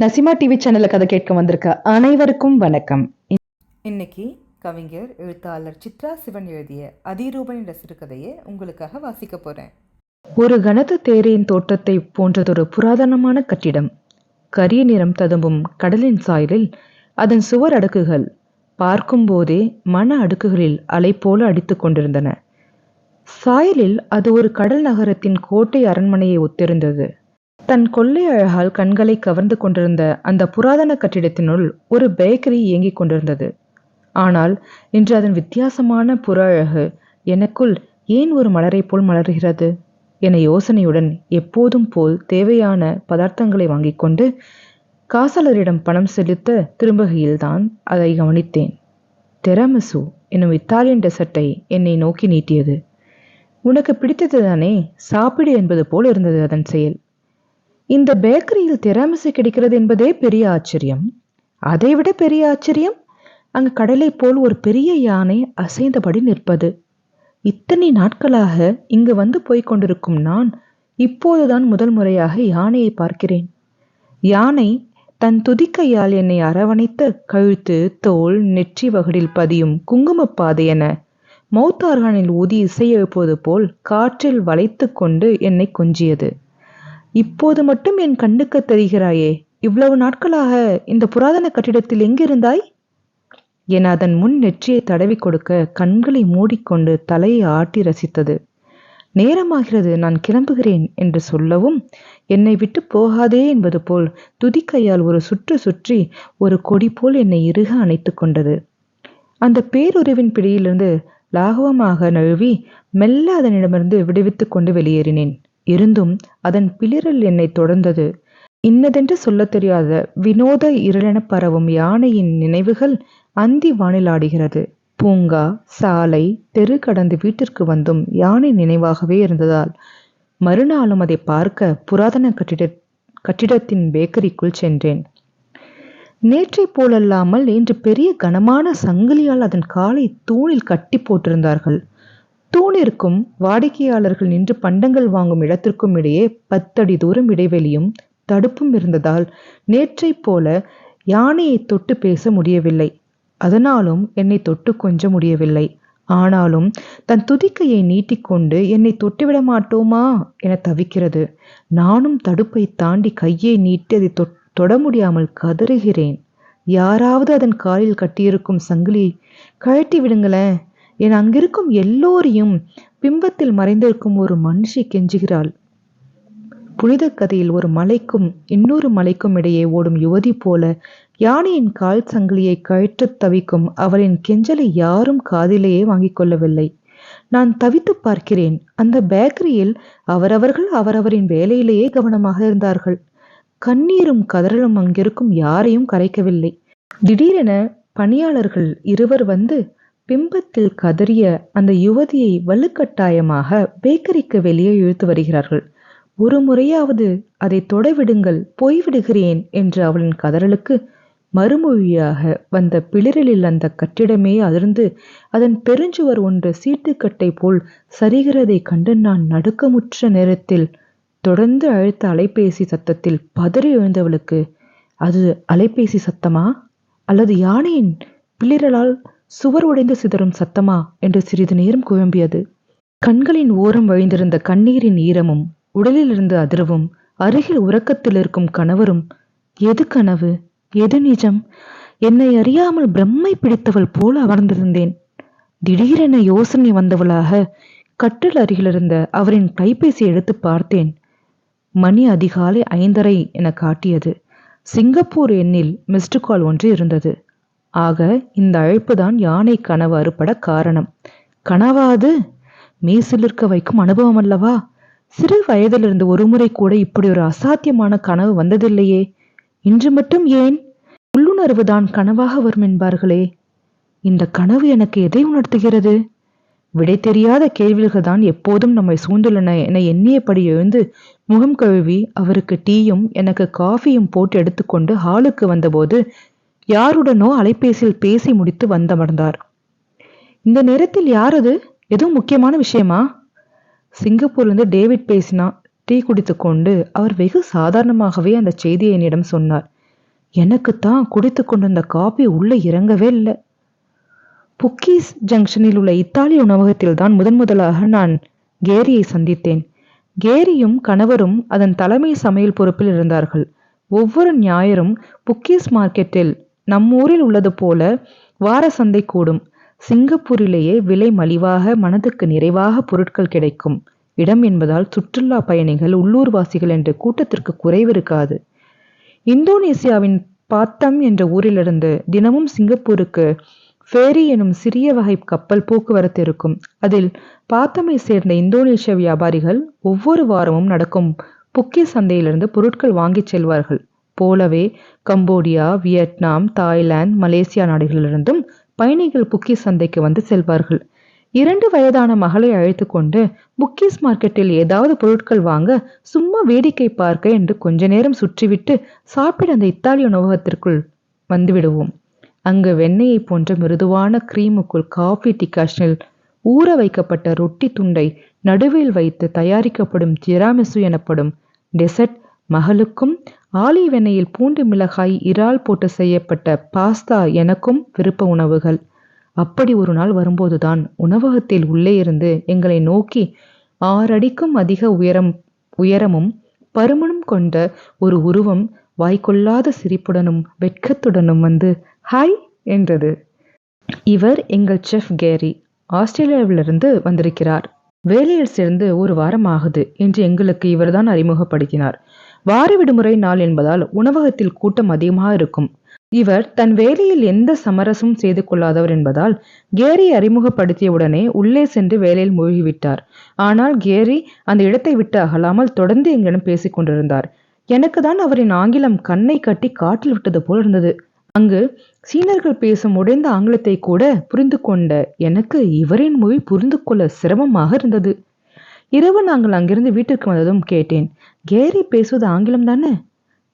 Nasima TV சேனல்ல கதை கேட்க வந்திருக்க அனைவருக்கும் வணக்கம். இன்னைக்கு கவிஞர் எழுத்தாளர் சித்ரா சிவன் எழுதிய அதிரூபன் என்ற சிறுகதையை உங்களுக்காக வாசிக்க போறேன். ஒரு கனத்த தேரையின் தோற்றத்தை போன்றதொரு புராதனமான கட்டிடம். கரிய நிறம் ததும்பும் கடலின் சாயலில் அதன் சுவர் அடுக்குகள் பார்க்கும்போதே மன அடுக்குகளில் அலை போல அடித்துக் கொண்டிருந்தன. சாயலில் அது ஒரு கடல் நகரத்தின் கோட்டை அரண்மனையை ஒத்திருந்தது. தன் கொள்ளை அழகால் கண்களை கவர்ந்து கொண்டிருந்த அந்த புராதன கட்டிடத்தினுள் ஒரு பேக்கரி இயங்கிக் கொண்டிருந்தது. ஆனால் இன்று அதன் வித்தியாசமான புற அழகு எனக்குள் ஏன் ஒரு மலரைப் போல் மலர்கிறது? என யோசனையுடன் எப்போதும் போல் தேவையான பதார்த்தங்களை வாங்கிக் கொண்டு காசலரிடம் பணம் செலுத்த திரும்புகையில்தான் அதை கவனித்தேன். தெரமசு என்னும் இத்தாலியன் டெசர்ட்டை என்னை நோக்கி நீட்டியது. உனக்கு பிடித்தது தானே சாப்பிடு என்பது போல் இருந்தது அதன் செயல். இந்த பேக்கரியில் திராமிசை கிடைக்கிறது என்பதே பெரிய ஆச்சரியம். அதைவிட பெரிய ஆச்சரியம் அங்கு கடலைப் போல் ஒரு பெரிய யானை அசைந்தபடி நிற்பது. இத்தனை நாட்களாக இங்கு வந்து போய்க் கொண்டிருக்கும் நான் இப்போதுதான் முதல் முறையாக யானையை பார்க்கிறேன். யானை தன் துதிக்கையால் என்னை அரவணைத்து கழுத்து தோல் நெற்றி வகடில் பதியும் குங்குமப்பாதை என மௌத்தார்கானில் ஊதி இசையெழுப்பது போல் காற்றில் வளைத்து கொண்டு என்னை கொஞ்சியது. இப்போது மட்டும் என் கண்ணுக்கு தெரிகிறாயே இவ்வளவு நாட்களாக இந்த புராதன கட்டிடத்தில் எங்கிருந்தாய்? என அதன் முன் நெற்றியை தடவி கொடுக்க கண்களை மூடிக்கொண்டு தலையை ஆட்டி ரசித்தது. நேரமாகிறது நான் கிளம்புகிறேன் என்று சொல்லவும் என்னை விட்டு போகாதே என்பது போல் துதிக்கையால் ஒரு சுற்று சுற்றி ஒரு கொடி போல் என்னை இறுக அணைத்து கொண்டது. அந்த பேருருவின் பிடியிலிருந்து லாகவமாக நழுவி மெல்ல அதனிடமிருந்து விடுவித்துக் கொண்டு வெளியேறினேன். இருந்தும் அதன் பிளிரல் என்னை தொடர்ந்தது. இன்னதென்று சொல்லத் தெரியாத வினோத இருளென பரவும் யானையின் நினைவுகள் அந்தி வானிலாடுகிறது. பூங்கா சாலை தெரு கடந்து வீட்டிற்கு வந்தும் யானை நினைவாகவே இருந்ததால் மறுநாளும் அதை பார்க்க புராதன கட்டிட கட்டிடத்தின் பேக்கரிக்குள் சென்றேன். நேற்றைப் போலல்லாமல் இன்று பெரிய கனமான சங்கிலியால் அதன் காலை தூணில் கட்டி போட்டிருந்தார்கள். தூணிற்கும் வாடிக்கையாளர்கள் நின்று பண்டங்கள் வாங்கும் இடத்திற்கும் இடையே பத்தடி தூரம் இடைவெளியும் தடுப்பும் இருந்ததால் நேற்றைப் போல யானையை தொட்டு பேச முடியவில்லை. அதனாலும் என்னை தொட்டு கொஞ்ச முடியவில்லை. ஆனாலும் தன் துதிக்கையை நீட்டிக்கொண்டு என்னை தொட்டுவிட மாட்டோமா என தவிக்கிறது. நானும் தடுப்பை தாண்டி கையை நீட்டி அதை தொட முடியாமல் கதறுகிறேன். யாராவது அதன் காலில் கட்டியிருக்கும் சங்கிலியை கழட்டி விடுங்களேன். என் அங்கிருக்கும் எல்லோரையும் பிம்பத்தில் மறைந்திருக்கும் ஒரு மனுஷி கெஞ்சுகிறாள். புனித கதையில் ஒரு மலைக்கும் இன்னொரு மலைக்கும் இடையே ஓடும் யுவதி போல யானையின் கால் சங்கிலியை கழற்றத் தவிக்கும் அவளின் கெஞ்சலை யாரும் காதிலேயே வாங்கிக் கொள்ளவில்லை. நான் தவித்து பார்க்கிறேன். அந்த பேக்கரியில் அவரவர்கள் அவரவரின் வேலையிலேயே கவனமாக இருந்தார்கள். கண்ணீரும் கதறலும் அங்கிருக்கும் யாரையும் கரைக்கவில்லை. திடீரென பணியாளர்கள் இருவர் வந்து பிம்பத்தில் கதறிய அந்த யுவதியை வலுக்கட்டாயமாக பேக்கரிக்கு வெளியே இழுத்து வருகிறார்கள். ஒரு முறையாவது அதை தொடவிடுங்கள் போய்விடுகிறேன் என்று அவளின் கதறலுக்கு மறுமொழியாக வந்த பிளிரலில் அந்த கட்டிடமே அதிர்ந்து அதன் பெருஞ்சுவர் ஒன்று சீட்டுக்கட்டை போல் சரிகிறதை கண்டு நான் நடுக்கமுற்ற நேரத்தில் தொடர்ந்து அழைத்த அலைபேசி சத்தத்தில் பதறி எழுந்தவளுக்கு அது அலைபேசி சத்தமா? அல்லது யானையின் பிளிரலால் சுவர் உடைந்து சிதறும் சத்தமா? என்று சிறிது நேரம் குழம்பியது. கண்களின் ஓரம் வழிந்திருந்த கண்ணீரின் ஈரமும் உடலிலிருந்து அதிர்வும் அருகில் உறக்கத்தில் இருக்கும் கணவரும் எது கனவு? எது நிஜம்? என்னை அறியாமல் பிரம்மை பிடித்தவள் போல அமர்ந்திருந்தேன். திடீரென யோசனை வந்தவளாக கட்டில் அருகிலிருந்த அவரின் கைபேசி எடுத்து பார்த்தேன். மணி அதிகாலை ஐந்தரை என காட்டியது. சிங்கப்பூர் எண்ணில் மிஸ்டு கால் ஒன்று இருந்தது. ஆக இந்த அழைப்புதான் யானை கனவு அறுபட காரணம். கனவாது? மீசிலிருக்க வைக்கும் அனுபவம் அல்லவா? சிறு வயதிலிருந்து ஒருமுறை கூட இப்படி ஒரு அசாத்தியமான கனவு வந்ததில்லையே. இன்று மட்டும் ஏன்? உள்ளுணர்வு தான் கனவாக வரும் என்பார்களே. இந்த கனவு எனக்கு எதை உணர்த்துகிறது? விடை தெரியாத கேள்விகள் தான் எப்போதும் நம்மை சூழ்ந்துள்ளன என எண்ணியபடி எழுந்து முகம் கழுவி அவருக்கு டீயும் எனக்கு காஃபியும் போட்டு எடுத்துக்கொண்டு ஹாலுக்கு வந்தபோது யாருடனோ அலைபேசியில் பேசி முடித்து வந்தமர்ந்தார். இந்த நேரத்தில் யார் அது? எதுவும் முக்கியமான விஷயமா? சிங்கப்பூர்லேருந்து டேவிட் பேசினா டீ குடித்து கொண்டு அவர் வெகு சாதாரணமாகவே அந்த செய்தியை என்னிடம் சொன்னார். எனக்குத்தான் குடித்து கொண்டிருந்த காபி உள்ளே இறங்கவே இல்லை. புக்கீஸ் ஜங்ஷனில் உள்ள இத்தாலி உணவகத்தில் தான் முதன் முதலாக நான் கேரியை சந்தித்தேன். கேரியும் கணவரும் அதன் தலைமை சமையல் பொறுப்பில் இருந்தார்கள். ஒவ்வொரு ஞாயிறும் புக்கீஸ் மார்க்கெட்டில் நம்மூரில் உள்ளது போல வார சந்தை கூடும். சிங்கப்பூரிலேயே விலை மலிவாக மனதுக்கு நிறைவாக பொருட்கள் கிடைக்கும். இடம் என்பதால் சுற்றுலா பயணிகள் உள்ளூர்வாசிகள் என்ற கூட்டத்திற்கு குறைவிருக்காது இந்தோனேசியாவின் பாத்தம் என்ற ஊரிலிருந்து தினமும் சிங்கப்பூருக்கு ஃபேரி எனும் சிறிய வகை கப்பல் போக்குவரத்து இருக்கும். அதில் பாத்தமை சேர்ந்த இந்தோனேஷிய வியாபாரிகள் ஒவ்வொரு வாரமும் நடக்கும் புக்கி சந்தையிலிருந்து பொருட்கள் வாங்கிச் செல்வார்கள். போலவே கம்போடியா வியட்நாம் தாய்லாந்து மலேசியா நாடுகளிலிருந்தும் பயணிகள் புக்கி சந்தைக்கு வந்து செல்வார்கள். இரண்டு வயதான மகளை அழைத்து கொண்டு புக்கீஸ் மார்க்கெட்டில் ஏதாவது பொருட்கள் வாங்க சும்மா வேடிக்கை பார்க்க என்று கொஞ்ச நேரம் சுற்றிவிட்டு சாப்பிட அந்த இத்தாலிய உணவகத்திற்குள் வந்துவிடுவோம். அங்கு வெண்ணெயை போன்ற மிருதுவான கிரீமுக்குள் காஃபி டிகாஷனில் ஊற வைக்கப்பட்ட ரொட்டி துண்டை நடுவில் வைத்து தயாரிக்கப்படும் ஜிராமிசு எனப்படும் டெசர்ட் மகளுக்கும் ஆலிவ் எண்ணெயில் பூண்டு மிளகாய் இறால் போட்டு செய்யப்பட்ட பாஸ்தா எனக்கும் விருப்ப உணவுகள். அப்படி ஒரு நாள் வரும்போதுதான் உணவகத்தில் உள்ளே இருந்து எங்களை நோக்கி ஆறடிக்கும் அதிக உயரம் உயரமும் பருமனும் கொண்ட ஒரு உருவம் வாய்க்கொள்ளாத சிரிப்புடனும் வெட்கத்துடனும் வந்து ஹாய் என்றது. இவர் எங்கள் செஃப் கேரி. ஆஸ்திரேலியாவிலிருந்து வந்திருக்கிறார். வேலையில் சேர்ந்து ஒரு வாரம் ஆகுது என்று எங்களுக்கு இவர்தான் அறிமுகப்படுத்தினார். வார விடுமுறை நாள் என்பதால் உணவகத்தில் கூட்டம் அதிகமாக இருக்கும். இவர் தன் வேலையில் எந்த சமரசமும் செய்து கொள்ளாதவர் என்பதால் கேரி அறிமுகப்படுத்தியவுடனே உள்ளே சென்று வேலையில் மூழ்கிவிட்டார். ஆனால் கேரி அந்த இடத்தை விட்டு அகலாமல் தொடர்ந்து எங்களிடம் பேசிக் கொண்டிருந்தார். எனக்கு தான் அவரின் ஆங்கிலம் கண்ணை கட்டி காட்டில் விட்டது போல் இருந்தது. அங்கு சீனர்கள் பேசும் உடைந்த ஆங்கிலத்தை கூட புரிந்து கொண்ட எனக்கு இவரின் மொழி புரிந்து கொள்ள சிரமமாக இருந்தது. இரவு நாங்கள் அங்கிருந்து வீட்டிற்கு வந்ததும் கேட்டேன். கேரி பேசுவது ஆங்கிலம் தானே?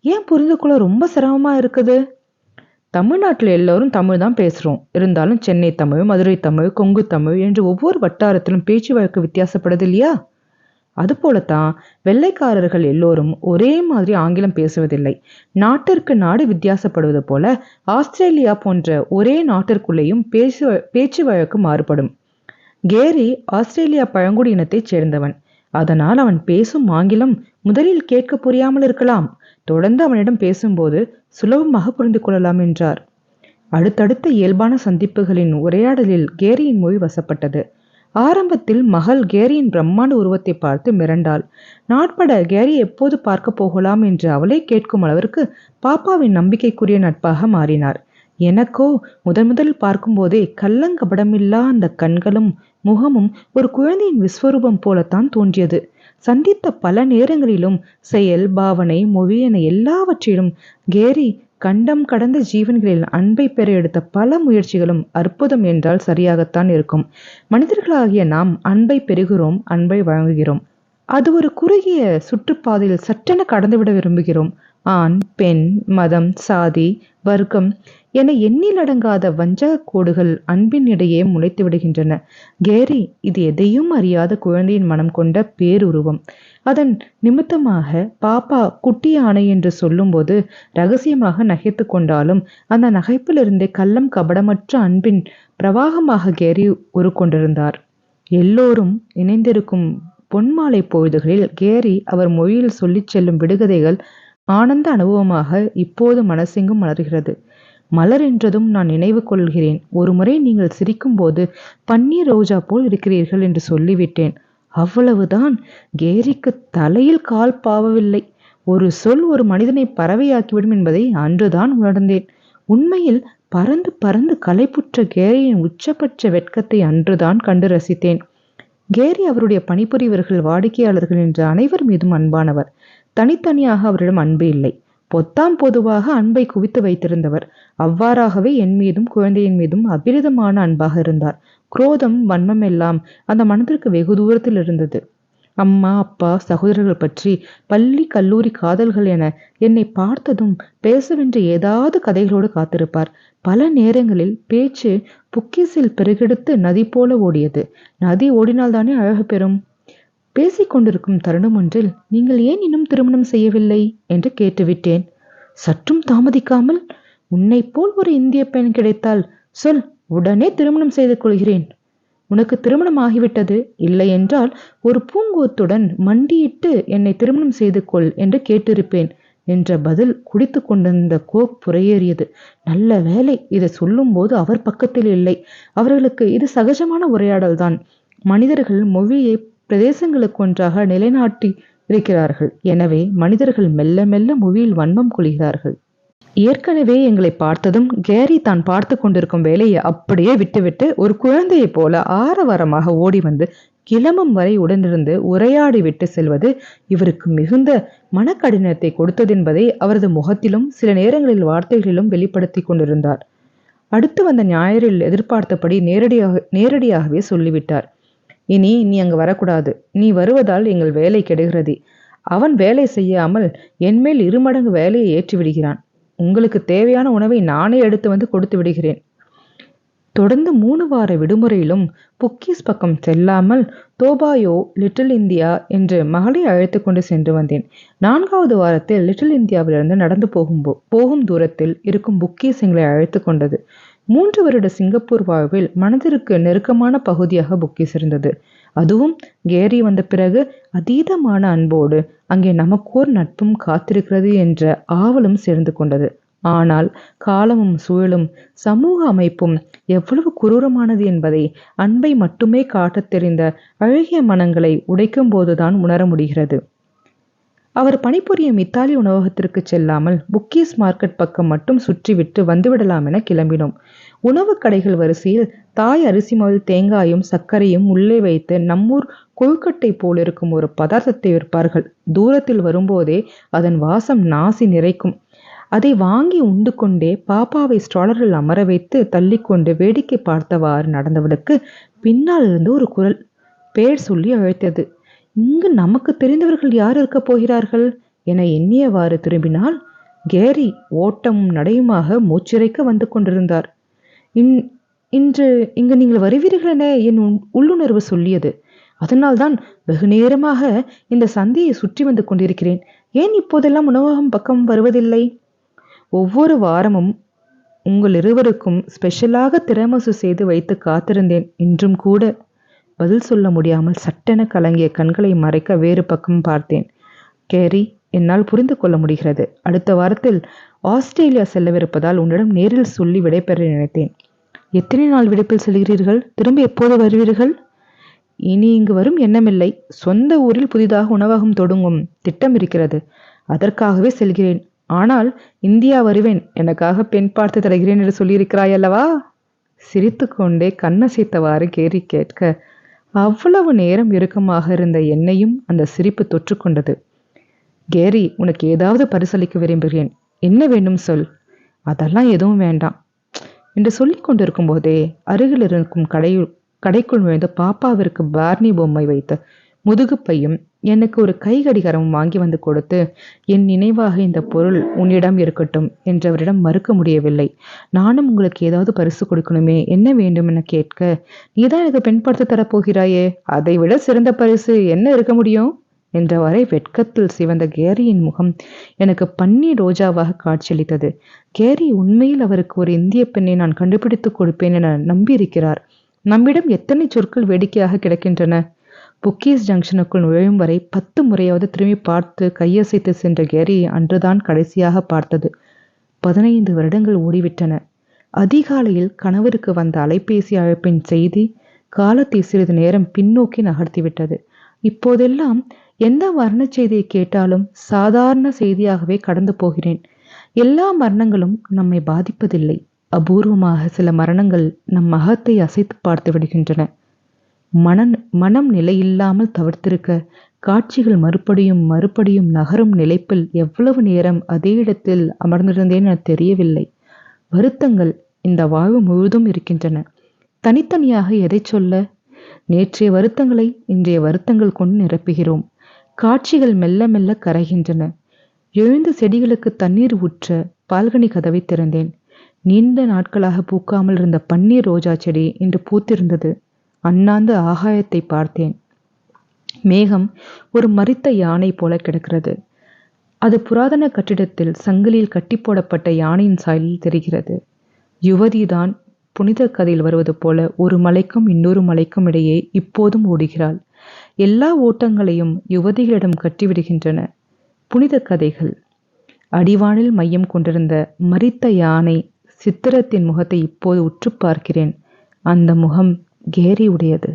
ஏன் புரிந்து கொள்ள ரொம்ப சிரமமா இருக்குது? தமிழ்நாட்டில் எல்லோரும் தமிழ் தான் பேசுகிறோம் இருந்தாலும் சென்னை தமிழ் மதுரை தமிழ் கொங்கு தமிழ் என்று ஒவ்வொரு வட்டாரத்திலும் பேச்சு வழக்கு வித்தியாசப்படுது இல்லையா? அதுபோலத்தான் வெள்ளைக்காரர்கள் எல்லோரும் ஒரே மாதிரி ஆங்கிலம் பேசுவதில்லை. நாட்டிற்கு நாடு வித்தியாசப்படுவது போல ஆஸ்திரேலியா போன்ற ஒரே நாட்டிற்குள்ளேயும் பேச்சு பேச்சு வழக்கு மாறுபடும். கேரி ஆஸ்திரேலியா பழங்குடி இனத்தைச் சேர்ந்தவன். அதனால் அவன் பேசும் ஆங்கிலம் முதலில் கேட்க புரியாமல் இருக்கலாம். தொடர்ந்து அவனிடம் பேசும்போது சுலபமாக புரிந்து கொள்ளலாம் என்றார். அடுத்தடுத்த இயல்பான சந்திப்புகளின் உரையாடலில் கேரியின் மொழி வசப்பட்டது. ஆரம்பத்தில் மகள் கேரியின் பிரம்மாண்ட உருவத்தை பார்த்து மிரண்டாள். நாட்பட கேரி எப்போது பார்க்க போகலாம் என்று அவளே கேட்கும் அளவிற்கு பாப்பாவின் நம்பிக்கைக்குரிய நட்பாக மாறினார். எனக்கோ முதன் முதல் பார்க்கும்போதே கள்ளங்கபடமில்லா அந்த கண்களும் முகமும் ஒரு குழந்தையின் விஸ்வரூபம் போலத்தான் தோன்றியது. சந்தித்த பல நேரங்களிலும் செயல் பாவனை மொழி என எல்லாவற்றிலும் கேரி கண்டம் கடந்த ஜீவன்களில் அன்பை பெற எடுத்த பல முயற்சிகளும் அற்புதம் என்றால் சரியாகத்தான் இருக்கும். மனிதர்களாகிய நாம் அன்பை பெறுகிறோம் அன்பை வழங்குகிறோம். அது ஒரு குறுகிய சுற்றுப்பாதையில் சட்டென கடந்துவிட விரும்புகிறோம். ஆண் பெண் மதம் சாதி வர்க்கம் என எண்ணிலடங்காத வஞ்சக கோடுகள் அன்பின் இடையே முளைத்து விடுகின்றன. கேரி இது எதையும் அறியாத குழந்தையின் மனம் கொண்ட பேருருவம். அதன் நிமித்தமாக பாப்பா குட்டி யானை என்று சொல்லும்போது ரகசியமாக நகைத்து கொண்டாலும் அந்த நகைப்பிலிருந்தே கள்ளம் கபடமற்ற அன்பின் பிரவாகமாக கேரி உரு கொண்டிருந்தார். எல்லோரும் இணைந்திருக்கும் பொன்மாலை பொழுதுகளில் கேரி அவர் மொழியில் சொல்லிச் செல்லும் விடுகதைகள் ஆனந்த அனுபவமாக இப்போது மனசெங்கும் மலர்கிறது. மலர் என்றதும் நான் நினைவு கொள்கிறேன். ஒருமுறை நீங்கள் சிரிக்கும்போது பன்னீர் ரோஜா போல் இருக்கிறீர்கள் என்று சொல்லிவிட்டேன். அவ்வளவுதான். கேரிக்கு தலையில் கால் பாவவில்லை. ஒரு சொல் ஒரு மனிதனை பறவையாக்கிவிடும் என்பதை அன்றுதான் உணர்ந்தேன். உண்மையில் பறந்து பறந்து களைப்புற்ற கேரியின் உச்சபட்ச வெட்கத்தை அன்றுதான் கண்டு ரசித்தேன். கேரி அவருடைய பணிபுரிவர்கள் வாடிக்கையாளர்கள் என்ற அனைவர் மீதும் அன்பானவர். தனித்தனியாக அவரிடம் அன்பு இல்லை. பொத்தாம் பொதுவாக அன்பை குவித்து வைத்திருந்தவர். அவ்வாறாகவே என் மீதும் குழந்தையின் மீதும் அபிரிதமான அன்பாக இருந்தார். குரோதம் வன்மம் எல்லாம் அந்த மனதிற்கு வெகு தூரத்தில் இருந்தது. அம்மா அப்பா சகோதரர்கள் பற்றி பள்ளி கல்லூரி காதல்கள் என என்னை பார்த்ததும் பேசவென்று ஏதாவது கதைகளோடு காத்திருப்பார். பல நேரங்களில் பேச்சு புக்கிஸில் பெருகெடுத்து நதி போல ஓடியது. நதி ஓடினால்தானே அழகு பெறும்? பேசிக் கொண்டிருக்கும் தருணம் ஒன்றில் நீங்கள் ஏன் இன்னும் திருமணம் செய்யவில்லை? என்று கேட்டுவிட்டேன். சற்றும் தாமதிக்காமல் உன்னைப் போல் ஒரு இந்திய பெண் கிடைத்தால் சொல் உடனே திருமணம் செய்து கொள்கிறேன். உனக்கு திருமணம் ஆகிவிட்டது இல்லை என்றால் ஒரு பூங்கோத்துடன் மண்டியிட்டு என்னை திருமணம் செய்து கொள் என்று கேட்டிருப்பேன் என்ற பதில் குடித்து கொண்டிருந்த கோக் புறையேறியது. நல்ல வேலை இதை சொல்லும்போது அவர் பக்கத்தில் இல்லை. அவர்களுக்கு இது சகஜமான உரையாடல்தான். மனிதர்கள் மொழியை பிரதேசங்களுக்கு ஒன்றாக நிலைநாட்டி இருக்கிறார்கள். எனவே மனிதர்கள் மெல்ல மெல்ல மொழியில் வன்மம் கொள்கிறார்கள். ஏற்கனவே எங்களை பார்த்ததும் கேரி தான் பார்த்து கொண்டிருக்கும் வேலையை அப்படியே விட்டுவிட்டு ஒரு குழந்தையைப் போல ஆரவாரமாக ஓடி வந்து கிளம்பும் வரை உடனிருந்து உரையாடி விட்டு செல்வது இவருக்கு மிகுந்த மனக்கடினத்தை கொடுத்ததென்பதை அவரது முகத்திலும் சில நேரங்களில் வார்த்தைகளிலும் வெளிப்படுத்தி கொண்டிருந்தார். அடுத்து வந்த ஞாயிறில் எதிர்பார்த்தபடி நேரடியாக நேரடியாகவே சொல்லிவிட்டார். இனி நீ அங்கு வரக்கூடாது. நீ வருவதால் எங்கள் வேலை கெடுகிறது. அவன் வேலை செய்யாமல் என்மேல் இருமடங்கு வேலையை ஏற்றி விடுகிறான். உங்களுக்கு தேவையான உணவை நானே எடுத்து வந்து கொடுத்து விடுகிறேன். தொடர்ந்து மூணு வார விடுமுறையிலும் புக்கீஸ் பக்கம் செல்லாமல் தோபாயோ லிட்டில் இந்தியா என்று மகளை அழைத்து கொண்டு சென்று வந்தேன். நான்காவது வாரத்தில் லிட்டில் இந்தியாவிலிருந்து நடந்து போகும் போகும் தூரத்தில் இருக்கும் புக்கீஸ் எங்களை அழைத்து கொண்டது. மூன்று வருட சிங்கப்பூர் வாழ்வில் மனதிற்கு நெருக்கமான பகுதியாக புக்கீஸ் இருந்தது அதுவும் கேரி வந்த பிறகு அதீதமான அன்போடு அங்கே நமக்கோர் நட்பும் காத்திருக்கிறது என்ற ஆவலும் சேர்ந்து கொண்டது. ஆனால் காலமும் சூழலும் சமூக அமைப்பும் எவ்வளவு குரூரமானது என்பதை அன்பை மட்டுமே காட்டத் தெரிந்த அழகிய மனங்களை உடைக்கும் போதுதான் உணர முடிகிறது. அவர் பணிபுரியும் இத்தாலி உணவகத்திற்கு செல்லாமல் புக்கீஸ் மார்க்கெட் பக்கம் மட்டும் சுற்றிவிட்டு வந்துவிடலாம் என கிளம்பினோம். உணவுக் கடைகள் வரிசையில் தாய் அரிசி மாவில் தேங்காயும் சர்க்கரையும் உள்ளே வைத்து நம்மூர் கொழுக்கட்டை போல் இருக்கும் ஒரு பதார்த்தத்தை விற்பார்கள். தூரத்தில் வரும்போதே அதன் வாசம் நாசி நிறைக்கும். அதை வாங்கி உண்டு கொண்டே பாப்பாவை ஸ்ட்ராலரில் அமர வைத்து தள்ளிக்கொண்டு வேடிக்கை பார்த்தவாறு நடந்தவளுக்கு பின்னால் இருந்து ஒரு குரல் பேர் சொல்லி அழைத்தது. இங்கு நமக்கு தெரிந்தவர்கள் யார் இருக்கப் போகிறார்கள்? என எண்ணியவாறு திரும்பினால் கேரி ஓட்டமும் நடையுமாக மூச்சிறைக்க வந்து கொண்டிருந்தார். இன் இன்று இங்கு நீங்கள் வருவீர்கள் என என் உள்ளுணர்வு சொல்லியது. அதனால்தான் வெகு நேரமாக இந்த சந்தையை சுற்றி வந்து கொண்டிருக்கிறேன். ஏன் இப்போதெல்லாம் உணவகம் பக்கம் வருவதில்லை? ஒவ்வொரு வாரமும் உங்கள் இருவருக்கும் ஸ்பெஷலாக திறமசு செய்து வைத்து காத்திருந்தேன். இன்றும் கூட பதில் சொல்ல முடியாமல் சட்டென கலங்கிய கண்களை மறைக்க வேறு பக்கம் பார்த்தேன். கேரி என்னால் புரிந்து கொள்ள முடிகிறது. அடுத்த வாரத்தில் ஆஸ்திரேலியா செல்லவிருப்பதால் உன்னிடம் நேரில் சொல்லி விடைபெற நினைத்தேன். எத்தனை நாள் விடுப்பில் செல்கிறீர்கள்? திரும்ப எப்போது வருவீர்கள்? இனி இங்கு வரும் எண்ணமில்லை. சொந்த ஊரில் புதிதாக உணவகம் தொடங்கும் திட்டம் இருக்கிறது. அதற்காகவே செல்கிறேன். ஆனால் இந்தியா வருவேன். எனக்காக பெண் பார்த்து தருகிறேன் என்று சொல்லியிருக்கிறாய் அல்லவா? சிரித்து கொண்டே கண்ணசைத்தவாறு கேரி கேட்க அவ்வளவு நேரம் இறுக்கமாக இருந்த என்னையும் அந்த சிரிப்பு தொற்றுக்கொண்டது கேரி உனக்கு ஏதாவது பரிசளிக்க விரும்புகிறேன். என்ன வேண்டும் சொல். அதெல்லாம் எதுவும் வேண்டாம். என்று சொல்லி கொண்டிருக்கும் போதே அருகில் இருக்கும் கடையுள் கடைக்குள் நுழைந்த பாப்பாவிற்கு பார்னி பொம்மை வைத்த முதுகுப்பையும் எனக்கு ஒரு கை கடிகாரம் வாங்கி வந்து கொடுத்து என் நினைவாக இந்த பொருள் உன்னிடம் இருக்கட்டும் என்றவரிடம் மறுக்க முடியவில்லை. நானும் உங்களுக்கு ஏதாவது பரிசு கொடுக்கணுமே என்ன வேண்டும் என கேட்க நீதான் எனக்கு பெண்படுத்த தரப்போகிறாயே அதை விட சிறந்த பரிசு என்ன இருக்க முடியும்? என்றவாறே வெட்கத்தில் சிவந்த கேரியின் முகம் எனக்கு பன்னி ரோஜாவாக காட்சியளித்தது. கேரி உண்மையில் அவருக்கு ஒரு இந்திய பெண்ணை நான் கண்டுபிடித்து கொடுப்பேன் என நம்பியிருக்கிறார். நம்மிடம் எத்தனை சொற்கள் வேடிக்கையாக கிடக்கின்றன? புக்கீஸ் ஜங்ஷனுக்குள் நுழையும் வரை பத்து முறையாவது திரும்பி பார்த்து கையசைத்து சென்ற கேரி அன்றுதான் கடைசியாக பார்த்தது. பதினைந்து வருடங்கள் ஓடிவிட்டன. அதிகாலையில் கணவருக்கு வந்த அலைபேசி அழைப்பின் செய்தி காலத்தை சிறிது நேரம் பின்னோக்கி நகர்த்திவிட்டது. இப்போதெல்லாம் எந்த மரண செய்தியை கேட்டாலும் சாதாரண செய்தியாகவே கடந்து போகிறேன். எல்லா மரணங்களும் நம்மை பாதிப்பதில்லை. அபூர்வமாக சில மரணங்கள் நம் மகத்தை அசைத்து பார்த்து விடுகின்றன. மன மனம் நிலையில்லாமல் தவிர்த்திருக்க காட்சிகள் மறுபடியும் மறுபடியும் நகரும் நிலைப்பில் எவ்வளவு நேரம் அதே இடத்தில் அமர்ந்திருந்தேன் என தெரியவில்லை. வருத்தங்கள் இந்த வாழ்வு முழுதும் இருக்கின்றன. தனித்தனியாக எதை சொல்ல? நேற்றைய வருத்தங்களை இன்றைய வருத்தங்கள் கொண்டு நிரப்புகிறோம். காட்சிகள் மெல்ல மெல்ல கரைகின்றன. எழுந்த செடிகளுக்கு தண்ணீர் ஊற்ற பால்கனி கதவை திறந்தேன். நீண்ட நாட்களாக பூக்காமல் இருந்த பன்னீர் ரோஜா செடி இன்று பூத்திருந்தது. அண்ணாந்து ஆகாயத்தை பார்த்தேன். மேகம் ஒரு மரித்த யானை போல கிடக்கிறது. அது புராதன கட்டிடத்தில் சங்கிலியில் கட்டி போடப்பட்ட யானையின் சாயலில் தெரிகிறது. யுவதிதான் புனித கதையில் வருவது போல ஒரு மலைக்கும் இன்னொரு மலைக்கும் இடையே இப்போதும் ஓடுகிறாள். எல்லா ஓட்டங்களையும் யுவதிகளிடம் கட்டிவிடுகின்றன. புனித கதைகள். அடிவானில் மையம் கொண்டிருந்த மரித்த யானை சித்திரத்தின் முகத்தை இப்போது உற்று பார்க்கிறேன். அந்த முகம் கேரி உடையது